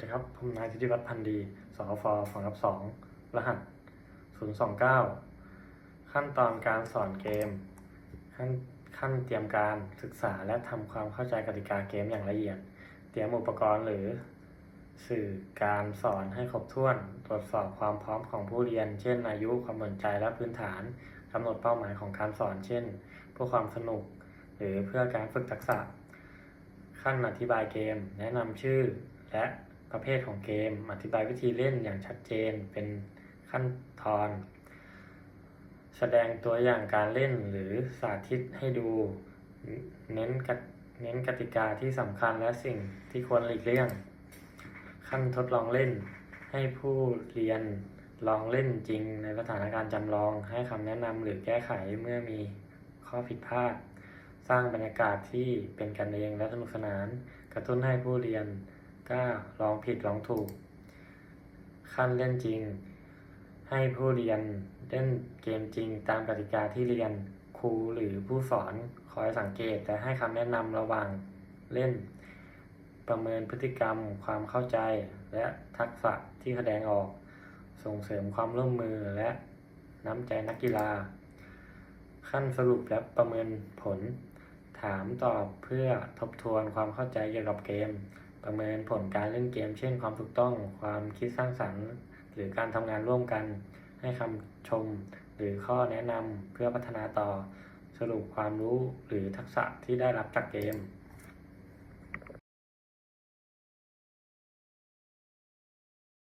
สดีครับ ผมนายธิติวัฒน์พันธ์ดีสอฟฝังรับสองรหัส 029 ขั้นตอนการสอนเกม ขั้นขั้นเตรียมการศึกษาและทำความเข้าใจกติกาเกมอย่างละเอียด เตรียมอุปกรณ์หรือ สื่อการสอนให้ครบถ้วน ตรวจสอบความพร้อมของผู้เรียน เช่น อายุ ความสนใจ และพื้นฐานกำหนดเป้าหมายของการสอน เช่น เพื่อความสนุก หรือเพื่อการฝึกทักษะ ขั้นอธิบายเกม แนะนำชื่อและ ประเภทของเกม อธิบายวิธีเล่นอย่างชัดเจนเป็นขั้นตอน แสดงตัวอย่างการเล่นหรือสาธิตให้ดู เน้นกเน้นกติกาที่สำคัญและสิ่งที่ควรหลีกเลี่ยง ขั้นทดลองเล่น ให้ผู้เรียนลองเล่นจริงในสถานการณ์จำลอง ให้คำแนะนำหรือแก้ไขเมื่อมีข้อผิดพลาด สร้างบรรยากาศที่เป็นกันเองและสนุกสนาน กระตุ้นให้ผู้เรียน กล้าลองผิดลองถูก ขั้นเล่นจริง ให้ผู้เรียนเล่นเกมจริงตามกติกาที่เรียนครูหรือผู้สอนคอยสังเกตและให้คำแนะนำระหว่างเล่น ประเมินพฤติกรรม ความเข้าใจ และทักษะที่แสดงออก ส่งเสริมความร่วมมือและน้ำใจนักกีฬา ขั้นสรุปและประเมินผล ถามตอบเพื่อทบทวนความเข้าใจเกี่ยวกับเกม ประเมินผลการเล่นเกม เช่น ความถูกต้อง ความคิดสร้างสรรค์ หรือการทำงานร่วมกัน ให้คำชม หรือข้อแนะนำเพื่อพัฒนาต่อ สรุปความรู้หรือทักษะที่ได้รับจากเกม